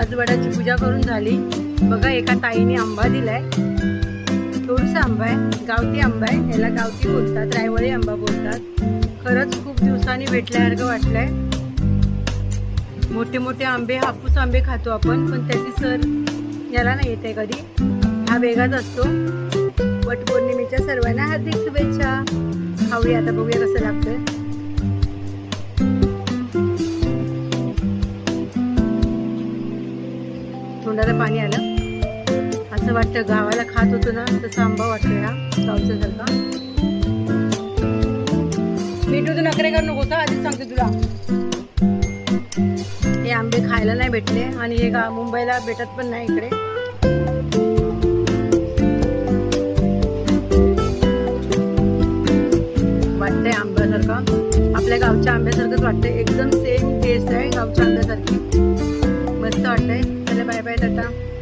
आज वडाची पूजा करून झाली. बघा एका ताईने आंबा दिलाय. थोडसा आंबा आहे. गावठी आंबा आहे. याला गावठी बोलतात रायवळी आंबा बोलतात. खरंच खूप दिवसांनी भेटल्यासारखं वाटलंय. मोठे मोठे आंबे हापूस आंबे खातो आपण पण त्याची सर याला नाही येते कधी. हा वेगळाच असतो. वटपौर्णिमेच्या सर्वांना हार्दिक शुभेच्छा. खाऊया आता बघूया कसं लागतंय. तोंडाला पाणी आलं. असं वाटतं गावाला खात होतो ना तसा आंबा वाटतोय ना गावच्या सारखा मिठू तू नकरे करू नको आधीच सांगते तुला. हे आंबे खायला नाही भेटले आणि हे गा मुंबईला भेटत पण नाही इकडे. वाटतंय आंब्यासारखं. आपल्या गावच्या आंब्यासारखंच वाटतंय. एकदम सेम टेस्ट आहे गावच्या आंब्यासारखी. मस्त बाय बाय टाटा.